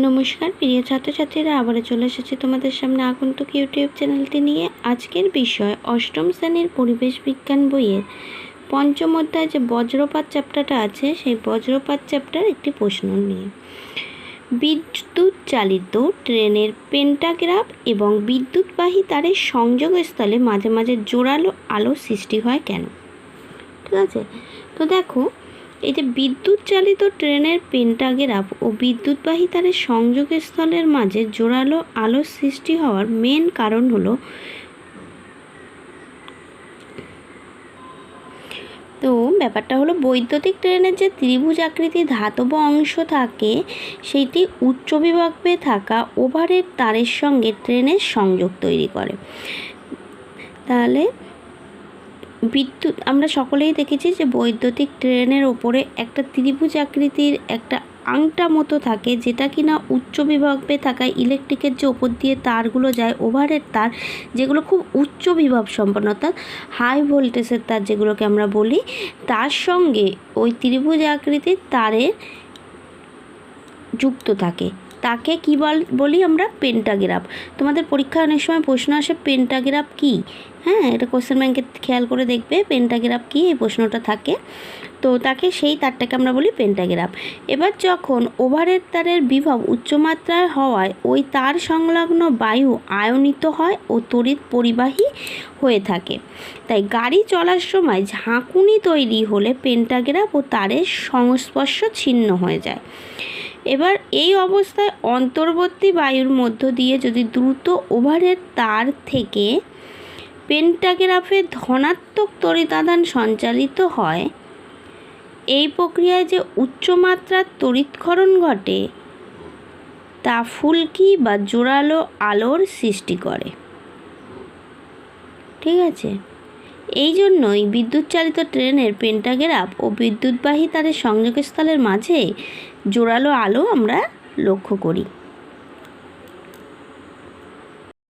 নমস্কার, প্রিয় ছাত্রছাত্রীরা, আবারও চলে এসেছি তোমাদের সামনে আগন্তুক ইউটিউব চ্যানেলটি নিয়ে। আজকের বিষয়, অষ্টম শ্রেণির পরিবেশ বিজ্ঞান বইয়ের পঞ্চম অধ্যায় যে বজ্রপাত চ্যাপ্টারটা আছে, সেই বজ্রপাত চ্যাপ্টার একটি প্রশ্ন নিয়ে। বিদ্যুৎ চালিত ট্রেনের পেন্টাগ্রাফ এবং বিদ্যুৎবাহী তারের সংযোগস্থলে মাঝে মাঝে জোরালো আলো সৃষ্টি হয় কেন? ঠিক আছে? তো দেখো এই যে বিদ্যুৎ চালিত ট্রেনের পেন্টাগ্রাফ ও বিদ্যুৎবাহী তারের সংযোগস্থলের মাঝে জোরালো আলো সৃষ্টি হওয়ার মেন কারণ হলো তো ব্যাপারটা হলো বৈদ্যুতিক ট্রেনের যে ত্রিভুজ আকৃতির ধাতব অংশ থাকে সেইটি উচ্চ বিভাগে থাকা ওভারের তারের সঙ্গে ট্রেনের সংযোগ তৈরি করে। তাহলে বিদ্যুৎ, আমরা সকলেই দেখেছি যে বৈদ্যুতিক ট্রেনের ওপরে একটা ত্রিভুজ আকৃতির একটা আংটা মতো থাকে, যেটা কিনা উচ্চ বিভাগে থাকা ইলেকট্রিকের যে ওপর দিয়ে তারগুলো যায়, ওভারের তার, যেগুলো খুব উচ্চ বিভব সম্পন্ন, অর্থাৎ হাই ভোল্টেজের তার যেগুলোকে আমরা বলি, তার সঙ্গে ওই ত্রিভুজ আকৃতির তারের যুক্ত থাকে। তাকে কী বল আমরা পেন্টাগ্রাফ তোমাদের পরীক্ষা অনেক সময় প্রশ্ন আসে পেন্টাগ্রাফ কী? হ্যাঁ এটা কোশ্চেন ব্যাংকে খেয়াল করে দেখবে পেন্টাগ্রাফ কী? এই প্রশ্নটা থাকে। তো তাকে সেই তারটাকে আমরা বলি পেন্টাগ্রাফ এবার যখন ওভারের তারের বিভব উচ্চমাত্রায় হওয়ায় ওই তার সংলগ্ন বায়ু আয়নিত হয় ও তড়িৎ পরিবাহী হয়ে থাকে। তাই গাড়ি চলার সময় ঝাঁকুনি তৈরি হলে পেন্টাগ্রাফ ও তারের সংস্পর্শ ছিন্ন হয়ে যায়। এবার এই অবস্থায় অন্তর্বর্তী বায়ুর মধ্য দিয়ে যদি দ্রুত ওভারের তার থেকে পেন্টাগ্রাফে ধনাত্মক তড়িতাদান সঞ্চালিত হয়, এই প্রক্রিয়ায় যে উচ্চমাত্রার তড়িৎক্ষরণ ঘটে, তা ফুলকি বা জোরালো আলোর সৃষ্টি করে। ঠিক আছে? এই জন্যই বিদ্যুৎ চালিত ট্রেনের পেন্টাগ্রাফ ও বিদ্যুৎবাহী তারের সংযোগস্থলের মাঝে জোরালো আলো আমরা লক্ষ্য করি।